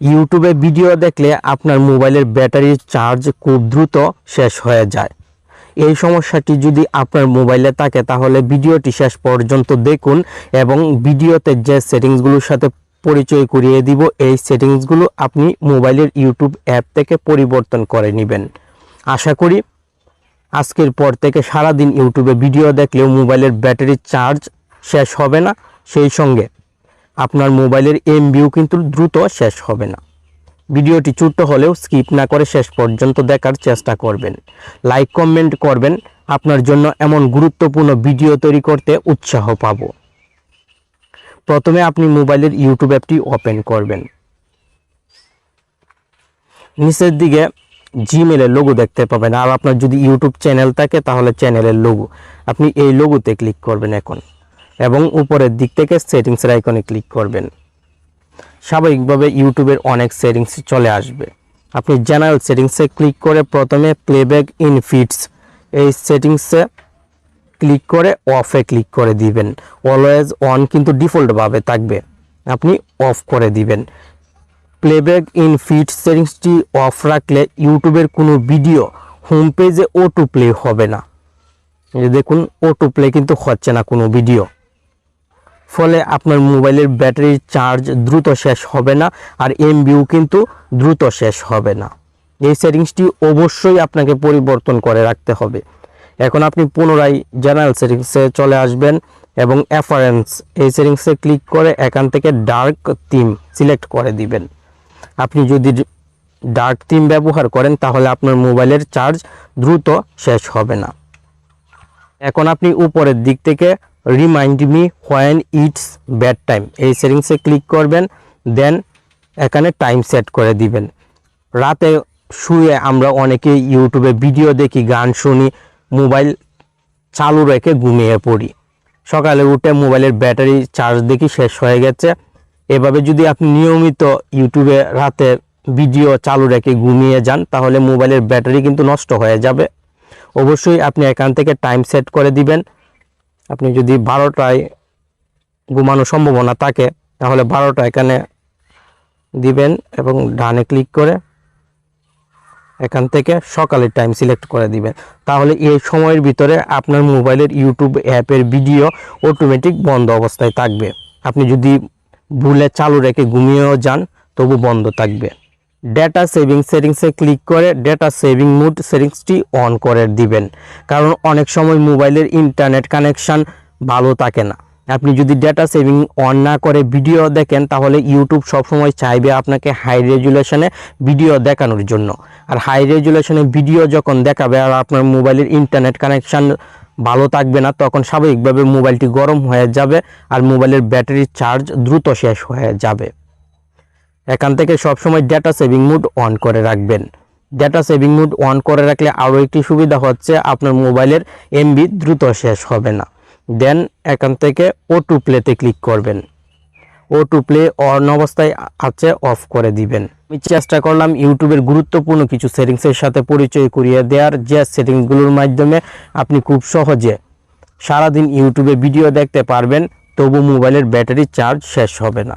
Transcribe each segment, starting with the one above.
ইউটিউবে ভিডিও দেখলে আপনার মোবাইলের ব্যাটারির চার্জ খুব দ্রুত শেষ হয়ে যায়। এই সমস্যাটি যদি আপনার মোবাইলে থাকে, তাহলে ভিডিওটি শেষ পর্যন্ত দেখুন এবং ভিডিওতে যে সেটিংসগুলোর সাথে পরিচয় করিয়ে দিব, এই সেটিংসগুলো আপনি মোবাইলের ইউটিউব অ্যাপ থেকে পরিবর্তন করে নেবেন। আশা করি আজকের পর থেকে সারাদিন ইউটিউবে ভিডিও দেখলেও মোবাইলের ব্যাটারির চার্জ শেষ হবে না। সেই সঙ্গে আপনার মোবাইলের এমবিও কিন্তু দ্রুত শেষ হবে না। ভিডিওটি ছোট্ট হলেও স্কিপ না করে শেষ পর্যন্ত দেখার চেষ্টা করবেন। লাইক, কমেন্ট করবেন। আপনার জন্য এমন গুরুত্বপূর্ণ ভিডিও তৈরি করতে উৎসাহ পাব। প্রথমে আপনি মোবাইলের ইউটিউব অ্যাপটি ওপেন করবেন। নিচের দিকে জিমেলের লোগো দেখতে পাবেন। আর আপনার যদি ইউটিউব চ্যানেল থাকে তাহলে চ্যানেলের লোগো আপনি এই লোগোতে ক্লিক করবেন এখন। এবং উপরের দিক থেকে সেটিংসের আইকনে ক্লিক করবেন। স্বাভাবিকভাবে ইউটিউবের অনেক সেটিংস চলে আসবে। আপনি জেনারেল সেটিংসে ক্লিক করে প্রথমে প্লেব্যাক ইন ফিটস এই সেটিংসে ক্লিক করে অফে ক্লিক করে দিবেন। অলওয়েজ অন কিন্তু ডিফল্টভাবে থাকবে। আপনি অফ করে দিবেন। প্লেব্যাক ইন ফিট সেটিংসটি অফ রাখলে ইউটিউবের কোনো video home page auto play হবে না। দেখুন অটো প্লে কিন্তু হচ্ছে না কোনো ভিডিও ফলে আপনার মোবাইলের ব্যাটারির চার্জ দ্রুত শেষ হবে না আর এমবিও কিন্তু দ্রুত শেষ হবে না। এই সেটিংসটি অবশ্যই আপনাকে পরিবর্তন করে রাখতে হবে। এখন আপনি পুনরায় জেনারেল সেটিংসে চলে আসবেন এবং অ্যাফারেন্স, এই সেটিংসে ক্লিক করে এখান থেকে ডার্ক থিম সিলেক্ট করে দিবেন। আপনি যদি ডার্ক থিম ব্যবহার করেন তাহলে আপনার মোবাইলের চার্জ দ্রুত শেষ হবে না। এখন আপনি উপরের দিক থেকে remind me when it's bedtime এই সেটিংসে ক্লিক করবেন দেন এখানে টাইম সেট করে দিবেন। রাতে শুয়ে আমরা অনেকে ইউটিউবে ভিডিও দেখি, গান শুনি মোবাইল চালু রেখে ঘুমিয়ে পড়ি। সকালে উঠে মোবাইলের ব্যাটারি চার্জ দেখি শেষ হয়ে গেছে। এভাবে যদি আপনি নিয়মিত ইউটিউবে রাতে ভিডিও চালু রেখে ঘুমিয়ে যান, তাহলে মোবাইলের ব্যাটারি কিন্তু নষ্ট হয়ে যাবে। অবশ্যই আপনি এখান থেকে টাইম সেট করে দিবেন। আপনি যদি বারোটায় ঘুমানোর সম্ভাবনা থাকে, তাহলে বারোটা এখানে দিবেন এবং ডানে ক্লিক করে এখান থেকে সকালের টাইম সিলেক্ট করে দিবেন। তাহলে এই সময়ের ভিতরে আপনার মোবাইলের ইউটিউব অ্যাপের ভিডিও অটোমেটিক বন্ধ অবস্থায় থাকবে। আপনি যদি ভুলে চালু রেখে ঘুমিয়েও যান, তবু বন্ধ থাকবে। ডেটা সেভিং সেটিংসে ক্লিক করে ডেটা সেভিং মুড সেটিংসটি অন করে দিবেন। কারণ অনেক সময় মোবাইলের ইন্টারনেট কানেকশান ভালো থাকে না। আপনি যদি ডেটা সেভিং অন না করে ভিডিও দেখেন, তাহলে ইউটিউব সবসময় চাইবে আপনাকে হাই রেজুলেশনে ভিডিও দেখানোর জন্য। আর হাই রেজুলেশনে ভিডিও যখন দেখাবে আর আপনার মোবাইলের ইন্টারনেট কানেকশান ভালো থাকবে না, তখন স্বাভাবিকভাবে মোবাইলটি গরম হয়ে যাবে আর মোবাইলের ব্যাটারির চার্জ দ্রুত শেষ হয়ে যাবে। এখান থেকে সবসময় ডেটা সেভিং মুড অন করে রাখবেন। ডেটা সেভিং মুড অন করে রাখলে আরও একটি সুবিধা হচ্ছে, আপনার মোবাইলের এমবি দ্রুত শেষ হবে না। দেন এখান থেকে ও টু প্লেতে ক্লিক করবেন। ও টু প্লে অন অবস্থায় আছে অফ করে দিবেন। আমি চেষ্টা করলাম ইউটিউবের গুরুত্বপূর্ণ কিছু সেটিংসের সাথে পরিচয় করিয়ে দেওয়ার। যে সেটিংসগুলোর মাধ্যমে আপনি খুব সহজে সারাদিন ইউটিউবে ভিডিও দেখতে পারবেন, তবু মোবাইলের ব্যাটারি চার্জ শেষ হবে না।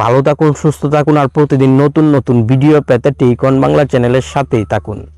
ভালো থাকুন, সুস্থ থাকুন, আর প্রতিদিন নতুন নতুন ভিডিও পেতে টিকন বাংলা চ্যানেলের সাথেই থাকুন।